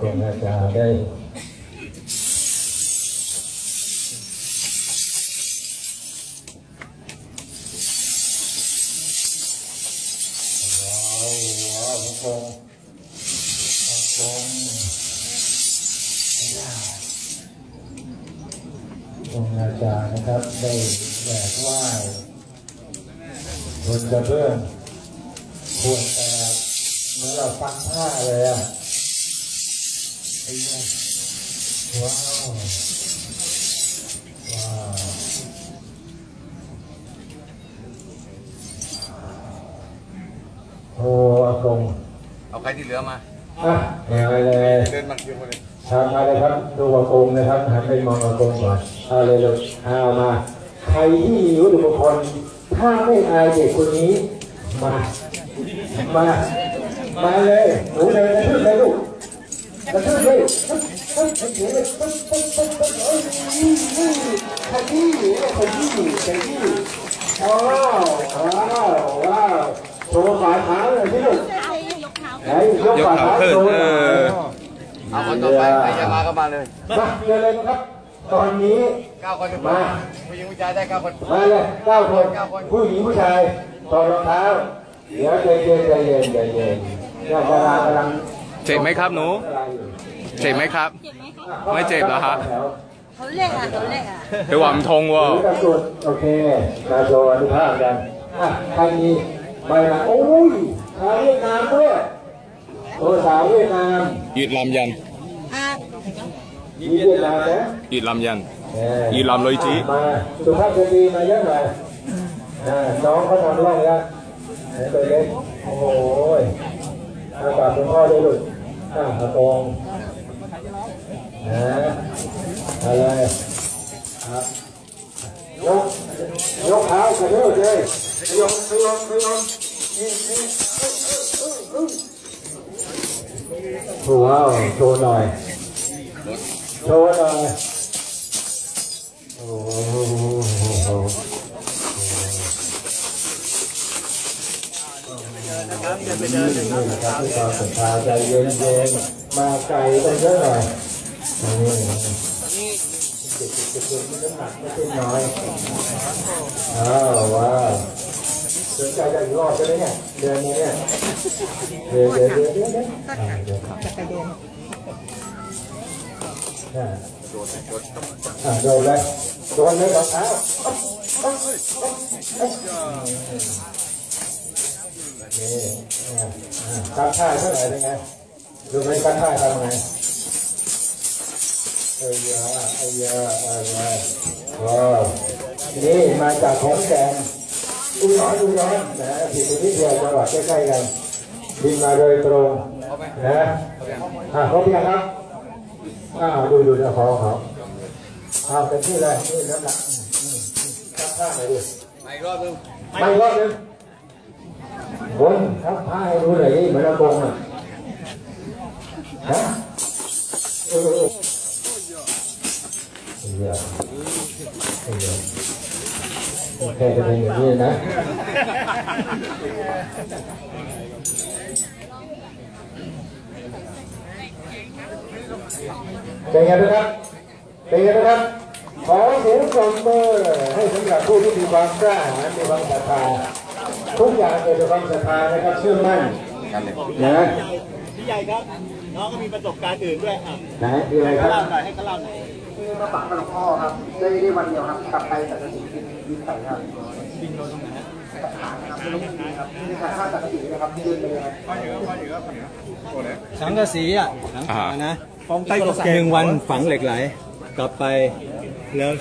กรมอาจารย์ได้ว้าวว้าวพระองค์พระองค์องค์อาจารย์นะครับ ได้แหวกไหว้บนกระเบื้องควรแต่เหมื่อนเราฟังผ้าเลยอะ ว้าวว้าวโอ้อากงเอาใครที่เหลือมาอะมาเลยเดินมาเดียวมาเลยทำมาเลยครับดูอากงนะครับหันไปมองอากงก่อนเอาเลยเลยเอามาใครที่อยู่ดูบุคคลถ้าไม่อายเด็กคนนี้มามามาเลยหนูเดินกระทืบเลยลูก กรเทืบเลยปึ๊บปึ๊บขยี้เลยปึ๊บปึ๊บปึ๊บปึ๊บเอ้ยขยี้ขยี้ขยี้โอ้ว้าวว้าวโชว์ฝ่าเท้าเลยพี่ลูกไหนยกฝ่าเฮ้าโชว์เอาคนต่อไปใครจะมาก็มาเลยมาเลยนะครับตอนนี้เก้าคนมาผู้หญิงผู้ชายได้เก้าคนมาเลยเก้าคนผู้หญิงผู้ชายต่อรองเท้าเดี๋ยวใจเย็นใจเย็นใจเย็นกำลังกำลัง เจ็บไหมครับหนู เจ็บไหมครับ ไม่เจ็บเหรอฮะเขาเล็กอะเขาเล็กอะไปหวามทงหวะรือกระสุนโอเคมาโชว์อนุภาพกันอะใครมีใบละโอ้ยสาวเวียดนามด้วยโอ้สาวเวียดนามยืดลำยันอะมีเวียดนามนะยืดลำยันเออยีรำเลยจีมาสุภาพสตรีมาเยอะหน่อยอ่าน้องเขาทำร่องแล้วไหนไปเล็กโอ้โหอากาศคุณพ่อด้วยลูก อ่าอากงนะอะไรครับยกยกเท้ากระโดดเลยยกยกยกนี่นี่ว้าวโชว์หน่อยโชว์หน่อยโอ้ นี่นะครับที่ความศรัทธาใจเย็นๆมาไกลกันเยอะหน่อยนี่เด็กๆจะเป็นน้ำหนักไม่ใช่น้อยอ้าวว้าวสนใจจะอีกรอบจะไหมเนี่ยเดือนนี้เนี่ยเดี๋ยวเดี๋ยวเดี๋ยวเดี๋ยวเดี๋ยวอ่าเดี๋ยวอ่าอ่าโดนเลยโดนเลยรองเท้า นี่การท่าเท่าไหร่เป็นไงดูไหมการท่าทำไงเอ้ยยเอ้ยเอ้ยว้าวนี่มาจากของแกงอุดรอุดรนะผิดตรงนี้เดียวจังหวัดใกล้ๆกันบินมาโดยตรงนะอ่าครบยังครับอ้าวดูดูนะขอเขาอ้าวเป็นที่เลยนี่น้ำหนักอืมอืมอืมตั้งท่าไหน่อยดิมาอีกรอบนึงไปรอบนึง บนทับผ้าให้ดูหน่อยเหมือนอากงอะฮะเออเออเดี๋ยวเดี๋ยวแค่จะเป็นอย่างนี้นะเป็นไงบ้างครับ เป็นไงบ้างครับ ขอเสียงปรบมือให้สำหรับผู้ที่มีความกล้าหาญมีความศรัทธา ทุกอย่างเกิดจากความศรัทธานะครับเชื่อมั่นกันเลยนะพี่ใหญ่ครับน้องก็มีประสบการณ์อื่นด้วยอะไหนคืออะไรคก็รับเล่าหน่อยให้เขาเล่าหน่อยคือมาปักกับหลวงพ่อครับได้ได้วันเดียวครับกลับไปแต่ละสีบินไปครับบินโดนตรงไหนครับไม่รู้บินครับนี่ค่ะค่าตัดสีนะครับยืนไปเลยครับสังกะสีอะอ่านะหนึ่งวันฝังเหล็กไหล กลับไปแล้ว